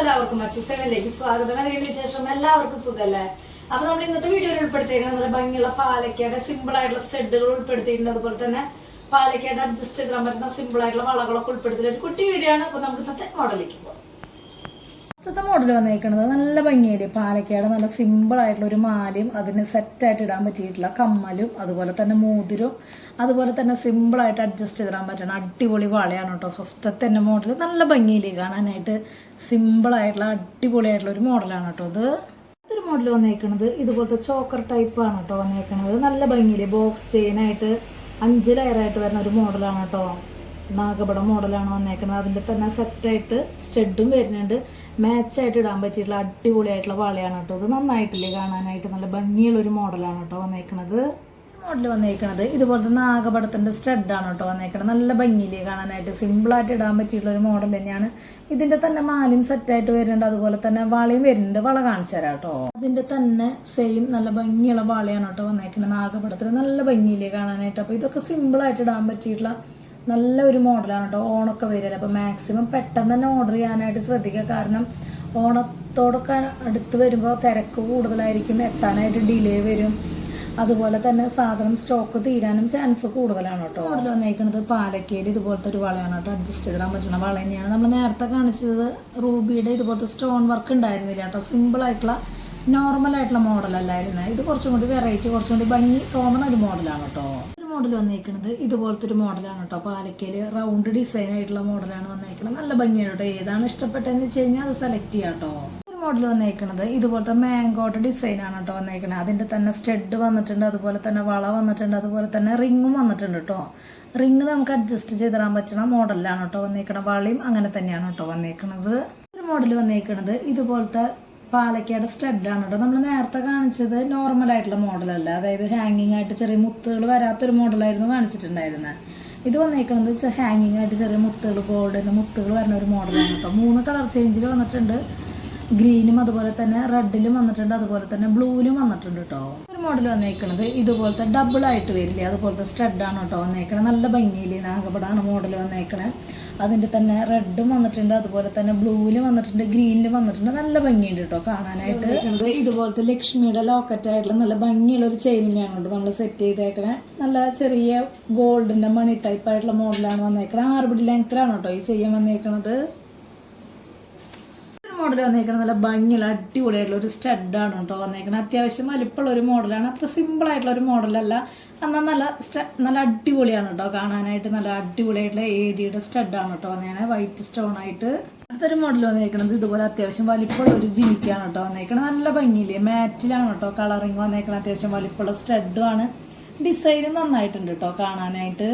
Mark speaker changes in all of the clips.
Speaker 1: എല്ലാവർക്കും മറ്റു സെവനിലേക്ക് സ്വാഗതം. അതിന് ശേഷം എല്ലാവർക്കും സുഖല്ലേ? അപ്പൊ നമ്മൾ ഇന്നത്തെ വീഡിയോയിൽ ഉൾപ്പെടുത്തിയിരിക്കുന്നത് നല്ല ഭംഗിയുള്ള പാലക്കയുടെ സിമ്പിൾ ആയിട്ടുള്ള സ്റ്റെഡുകൾ ഉൾപ്പെടുത്തിയിട്ടുണ്ട്. അതുപോലെ തന്നെ പാലക്കയുടെ അഡ്ജസ്റ്റ് ചെയ്താൻ പറ്റുന്ന സിമ്പിൾ ആയിട്ടുള്ള വളകളൊക്കെ ഉൾപ്പെടുത്തിയിട്ട് കുട്ടി വീഡിയോ ആണ്. അപ്പൊ നമുക്ക് ഇന്നത്തെ മോഡലിലേക്ക് പോകാം ഫസ്റ്റത്തെ മോഡൽ വന്നേക്കുന്നത് നല്ല ഭംഗിയിൽ പാലക്കാട് നല്ല സിമ്പിൾ ആയിട്ടുള്ള ഒരു മാലയും അതിന് സെറ്റായിട്ട് ഇടാൻ പറ്റിയിട്ടുള്ള കമ്മലും അതുപോലെ തന്നെ മോതിരും അതുപോലെ തന്നെ സിമ്പിൾ ആയിട്ട് അഡ്ജസ്റ്റ് ചെയ്തിടാൻ പറ്റണം അടിപൊളി വളയാണ് കേട്ടോ. ഫസ്റ്റത്തെ തന്നെ മോഡൽ നല്ല ഭംഗിയിൽ കാണാനായിട്ട്? സിമ്പിൾ ആയിട്ടുള്ള അടിപൊളിയായിട്ടുള്ള ഒരു മോഡലാണ് കേട്ടോ ഇത്. അടുത്തൊരു മോഡൽ വന്നേക്കുന്നത് ഇതുപോലത്തെ ചോക്കർ ടൈപ്പ് ആണ് കേട്ടോ വന്നേക്കുന്നത് നല്ല ഭംഗിയിൽ ബോക്സ് ചെയിനായിട്ട് അഞ്ച് ലെയറായിട്ട് വരുന്ന ഒരു മോഡലാണ് കേട്ടോ. നാഗപടം മോഡലാണ് വന്നേക്കുന്നത് അതിന്റെ തന്നെ സെറ്റായിട്ട് സ്റ്റെഡും വരുന്നുണ്ട്. മാച്ചായിട്ട് ഇടാൻ പറ്റിയിട്ടുള്ള അടിപൊളിയായിട്ടുള്ള വളയാണ് കേട്ടോ. ഇത് നന്നായിട്ടില്ലേ കാണാനായിട്ട്? നല്ല ഭംഗിയുള്ള ഒരു മോഡലാണ് കേട്ടോ വന്നേക്കുന്നത് മോഡൽ വന്നേക്കുന്നത് ഇതുപോലത്തെ നാഗപടത്തിന്റെ സ്റ്റഡാണ് കേട്ടോ വന്നേക്കുന്നത് നല്ല ഭംഗിയിലേ കാണാനായിട്ട്? സിമ്പിളായിട്ട് ഇടാൻ പറ്റിയിട്ടുള്ള ഒരു മോഡൽ തന്നെയാണ്. ഇതിന്റെ തന്നെ മാലയും സെറ്റായിട്ട് വരുന്നുണ്ട്. അതുപോലെ തന്നെ വളയും വരുന്നുണ്ട്. വള കാണിച്ചു തരാം കേട്ടോ. അതിന്റെ തന്നെ സെയിം നല്ല ഭംഗിയുള്ള വളയാണ് കേട്ടോ വന്നേക്കുന്നത് നാഗപടത്തിൽ നല്ല ഭംഗിയിലേ കാണാനായിട്ട്? അപ്പോൾ ഇതൊക്കെ സിമ്പിളായിട്ട് ഇടാൻ പറ്റിയിട്ടുള്ള നല്ല ഒരു മോഡലാണ് കേട്ടോ ഓണൊക്കെ വരില്ല അപ്പോൾ മാക്സിമം പെട്ടെന്ന് തന്നെ ഓർഡർ ചെയ്യാനായിട്ട് ശ്രദ്ധിക്കുക. കാരണം ഓണത്തോടൊക്കെ അടുത്ത് വരുമ്പോൾ തിരക്ക് കൂടുതലായിരിക്കും എത്താനായിട്ട് ഡിലേ വരും. അതുപോലെ തന്നെ സാധനം സ്റ്റോക്ക് തീരാനും ചാൻസ് കൂടുതലാണ് കേട്ടോ. മോഡൽ വന്നേക്കുന്നത് പാലക്കയിൽ ഇതുപോലത്തെ ഒരു വളയാണ് കേട്ടോ. അഡ്ജസ്റ്റ് ചെയ്തിടാൻ പറ്റുന്ന വള തന്നെയാണ്. നമ്മൾ നേരത്തെ കാണിച്ചത് റൂബിയുടെ ഇതുപോലത്തെ സ്റ്റോൺ വർക്ക് ഉണ്ടായിരുന്നില്ല കേട്ടോ. നോർമൽ ആയിട്ടുള്ള മോഡലല്ലായിരുന്നു ഇത് കുറച്ചും കൂടി വെറൈറ്റി കുറച്ചും കൂടി ഭംഗി തോന്നുന്ന ഒരു മോഡലാണ് കേട്ടോ. മോഡൽ വന്നേക്കുന്നത് ഇതുപോലത്തെ ഒരു മോഡലാണ് കേട്ടോ പാലക്കയിൽ റൗണ്ട് ഡിസൈൻ ആയിട്ടുള്ള മോഡലാണ് വന്നേക്കുന്നത് നല്ല ഭംഗിയാണ് ഏതാണ് ഇഷ്ടപ്പെട്ടതെന്ന് വെച്ച് കഴിഞ്ഞാൽ അത് സെലക്ട് ചെയ്യാം കേട്ടോ മോഡൽ വന്നേക്കുന്നത് ഇതുപോലത്തെ മാങ്കോട്ട് ഡിസൈൻ ആണ് കേട്ടോ വന്നേക്കുന്നത് അതിന്റെ തന്നെ സ്റ്റെഡ് വന്നിട്ടുണ്ട് അതുപോലെ തന്നെ വള വന്നിട്ടുണ്ട് അതുപോലെ തന്നെ റിങ്ങും വന്നിട്ടുണ്ട് കേട്ടോ റിങ് നമുക്ക് അഡ്ജസ്റ്റ് ചെയ്ത് ചെയ്തിടാൻ പറ്റുന്ന മോഡലിലാണ് കേട്ടോ വന്നേക്കുന്നത് വളയും അങ്ങനെ തന്നെയാണ് കേട്ടോ വന്നേക്കുന്നത് ഒരു മോഡൽ വന്നേക്കുന്നത് ഇതുപോലത്തെ പാലക്കാട് സ്റ്റഡാണ് കേട്ടോ. നമ്മൾ നേരത്തെ കാണിച്ചത് നോർമൽ ആയിട്ടുള്ള മോഡലല്ല അതായത് ഹാങ്ങിങ് ആയിട്ട് ചെറിയ മുത്തുകൾ വരാത്തൊരു മോഡലായിരുന്നു കാണിച്ചിട്ടുണ്ടായിരുന്നത് ഇത് വന്നേക്കുന്നത് ഹാങ്ങിങ് ആയിട്ട് ചെറിയ മുത്തുകൾ ഗോൾഡൻ മുത്തുകൾ വരുന്ന ഒരു മോഡലാണ് കേട്ടോ. മൂന്ന് കളർ ചേഞ്ചിൽ വന്നിട്ടുണ്ട്. ഗ്രീനും അതുപോലെ തന്നെ റെഡിലും വന്നിട്ടുണ്ട്. അതുപോലെ തന്നെ ബ്ലൂവിലും വന്നിട്ടുണ്ട് കേട്ടോ. ഒരു മോഡൽ വന്നേക്കുന്നത് ഇതുപോലത്തെ ഡബിൾ ആയിട്ട് വരില്ലേ? അതുപോലത്തെ സ്റ്റഡാണ് കേട്ടോ വന്നേക്കണത്. നല്ല ഭംഗിയിൽ നാഗപടാണ് മോഡൽ വന്നേക്കണേ. അതിന്റെ തന്നെ റെഡും വന്നിട്ടുണ്ട് അതുപോലെ തന്നെ ബ്ലൂവിലും വന്നിട്ടുണ്ട് ഗ്രീനിലും വന്നിട്ടുണ്ട്. നല്ല ഭംഗിയുണ്ട് കേട്ടോ കാണാനായിട്ട്. ഇതുപോലത്തെ ലക്ഷ്മിയുടെ ലോക്കറ്റ് ആയിട്ടുള്ള നല്ല ഭംഗിയുള്ള ഒരു ചെയിനുമാണ് കൊണ്ട് നമ്മൾ സെറ്റ് ചെയ്തേക്കണേ. നല്ല ചെറിയ ഗോൾഡിന്റെ മണി ടൈപ്പ് ആയിട്ടുള്ള മോഡലാണ് വന്നേക്കണത് ആറുപിടി ലെങ്ത്തിലാണ് കേട്ടോ ഈ ചെയ്യാൻ വന്നേക്കണത്. മോഡൽ വന്നേക്കുന്നത് നല്ല ഭംഗിയുള്ള അടിപൊളിയായിട്ടുള്ള ഒരു സ്റ്റഡാണ് കേട്ടോ വന്നേക്കുന്നത് അത്യാവശ്യം വലിപ്പമുള്ള ഒരു മോഡലാണ് അത്ര സിമ്പിൾ ആയിട്ടുള്ള ഒരു മോഡലല്ല എന്നാൽ നല്ല സ്റ്റ നല്ല അടിപൊളിയാണ് കേട്ടോ കാണാനായിട്ട്. നല്ല അടിപൊളിയായിട്ടുള്ള ഏരിയയുടെ സ്റ്റഡാണ് കേട്ടോ വന്നേക്കണത്. വൈറ്റ് സ്റ്റോൺ ആയിട്ട്. അടുത്തൊരു മോഡൽ വന്നേക്കുന്നത് ഇതുപോലെ അത്യാവശ്യം വലിപ്പമുള്ള ഒരു ജിമിക്കാണ് കേട്ടോ വന്നേക്കുന്നത് നല്ല ഭംഗിയില്ലേ? മാറ്റിലാണ് കേട്ടോ കളറിങ് വന്നേക്കുന്നത് അത്യാവശ്യം വലിപ്പമുള്ള സ്റ്റഡുമാണ് ഡിസൈനും നന്നായിട്ടുണ്ട് കേട്ടോ കാണാനായിട്ട്.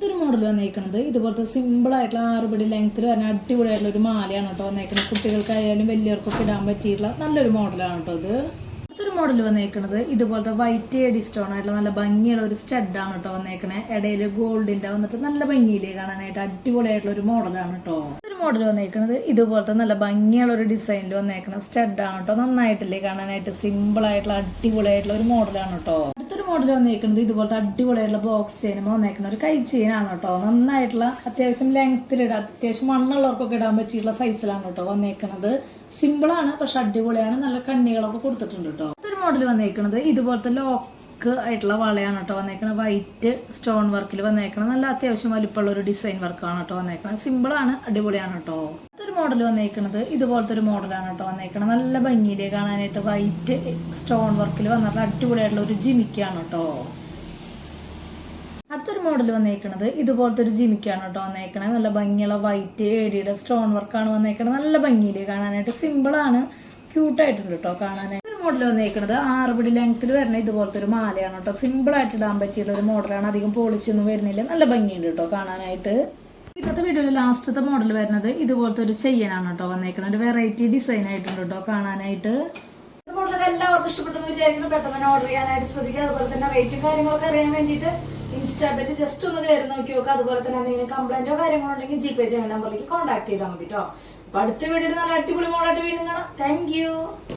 Speaker 1: അടുത്തൊരു മോഡൽ വന്നേക്കുന്നത് ഇതുപോലത്തെ സിമ്പിൾ ആയിട്ടുള്ള ആറുപടി ലെങ്ത്തിൽ വരുന്ന അടിപൊളിയായിട്ടുള്ള ഒരു മാലയാണ് കേട്ടോ വന്നേക്കുന്നത് കുട്ടികൾക്കായാലും വലിയവർക്കൊക്കെ ഇടാൻ പറ്റിയിട്ടുള്ള നല്ലൊരു മോഡലാണ് കേട്ടോ ഇത്. അടുത്തൊരു മോഡൽ വന്നേക്കുന്നത് ഇതുപോലത്തെ വൈറ്റ് എഡി സ്റ്റോൺ ആയിട്ടുള്ള നല്ല ഭംഗിയുള്ള ഒരു സ്റ്റഡാണ് കേട്ടോ വന്നേക്കണേ. ഇടയിൽ ഗോൾഡിന്റെ വന്നിട്ട് നല്ല ഭംഗിയിലേ കാണാനായിട്ട് അടിപൊളിയായിട്ടുള്ള ഒരു മോഡലാണ് കേട്ടോ. ഒരു മോഡൽ വന്നേക്കുന്നത് ഇതുപോലത്തെ നല്ല ഭംഗിയുള്ള ഒരു ഡിസൈനിൽ വന്നേക്കുന്ന ആണ് കേട്ടോ. നന്നായിട്ടില്ലേ കാണാനായിട്ട്? സിമ്പിൾ ആയിട്ടുള്ള അടിപൊളിയായിട്ടുള്ള ഒരു മോഡലാണ് കേട്ടോ. മോഡൽ വന്നേക്കുന്നത് ഇതുപോലത്തെ അടിപൊളിയായിട്ടുള്ള ബോക്സ് ചെയ്യുന്ന വന്നേക്കുന്ന ഒരു കൈ ചെയിനാണ് കേട്ടോ. നന്നായിട്ടുള്ള അത്യാവശ്യം ലെങ്ത്തിലിടാം അത്യാവശ്യം മണ്ണുള്ളവർക്കൊക്കെ ഇടാൻ പറ്റിയിട്ടുള്ള സൈസിലാണ് കേട്ടോ വന്നേക്കുന്നത് സിമ്പിളാണ് പക്ഷെ അടിപൊളിയാണ്. നല്ല കണ്ണികളൊക്കെ കൊടുത്തിട്ടുണ്ട് കേട്ടോ. അടുത്തൊരു മോഡൽ വന്നേക്കുന്നത് ഇതുപോലത്തെ ലോക്ക് ആയിട്ടുള്ള വളയാണ് കേട്ടോ വന്നേക്കുന്നത് വൈറ്റ് സ്റ്റോൺ വർക്കിൽ വന്നേക്കണം നല്ല അത്യാവശ്യം വലിപ്പമുള്ള ഒരു ഡിസൈൻ വർക്കാണ് കേട്ടോ വന്നേക്കുന്നത് സിമ്പിളാണ് അടിപൊളിയാണ് കേട്ടോ. മോഡൽ വന്നേക്കുന്നത് ഇതുപോലത്തെ ഒരു മോഡലാണ് കേട്ടോ വന്നേക്കുന്നത് നല്ല ഭംഗിയിലെ കാണാനായിട്ട്. വൈറ്റ് സ്റ്റോൺ വർക്കിൽ വന്നിട്ട് അടിപൊളിയായിട്ടുള്ള ഒരു ജിമിക്കാണ് കേട്ടോ. അടുത്തൊരു മോഡൽ വന്നേക്കണത് ഇതുപോലത്തെ ഒരു ജിമിക്കാണ് കേട്ടോ വന്നേക്കണത്. നല്ല ഭംഗിയുള്ള വൈറ്റ് ഏടിയുടെ സ്റ്റോൺ വർക്കാണ് വന്നേക്കണത്. നല്ല ഭംഗിയിൽ കാണാനായിട്ട്. സിമ്പിളാണ് ക്യൂട്ടായിട്ടുണ്ട് കേട്ടോ കാണാനായിട്ട്. ഒരു മോഡൽ വന്നേക്കുന്നത് ആറുപടി ലെങ്ത്തിൽ വരുന്ന ഇതുപോലത്തെ ഒരു മാലയാണ് കേട്ടോ. സിമ്പിളായിട്ട് ഇടാൻ പറ്റിയുള്ള ഒരു മോഡലാണ് അധികം പോളിച്ചൊന്നും വരുന്നില്ല. നല്ല ഭംഗിയുണ്ട് കേട്ടോ കാണാനായിട്ട്. ഇന്നത്തെ വീഡിയോയിൽ ലാസ്റ്റത്തെ മോഡൽ വരുന്നത് ഇതുപോലത്തെ ഒരു ചെയ്യാനാണ് കേട്ടോ വന്നേക്കണ ഒരു വെറൈറ്റി ഡിസൈൻ ആയിട്ടുണ്ട് കേട്ടോ കാണാനായിട്ട്. എല്ലാവർക്കും ഇഷ്ടപ്പെട്ടെന്ന് വിചാരിക്കുന്നു. പെട്ടെന്ന് തന്നെ ഓർഡർ ചെയ്യാനായിട്ട് ശ്രദ്ധിക്കുക. അതുപോലെ തന്നെ റേറ്റും കാര്യങ്ങളൊക്കെ അറിയാൻ വേണ്ടിയിട്ട് ഇൻസ്റ്റാ പേജ് ജസ്റ്റ് ഒന്ന് കയറി നോക്കി നോക്കുക. അതുപോലെ തന്നെ എന്തെങ്കിലും കംപ്ലൈന്റോ കാര്യങ്ങളോ ഉണ്ടെങ്കിൽ ജി പേ ചെയ്യുന്ന നമ്പറിലേക്ക് കോൺടാക്ട് ചെയ്താൽ മതി കേട്ടോ. അപ്പൊ അടുത്ത വീഡിയോയിൽ നല്ല അടിപൊളി മോഡായിട്ട് വീണ്ടും കാണാം. താങ്ക്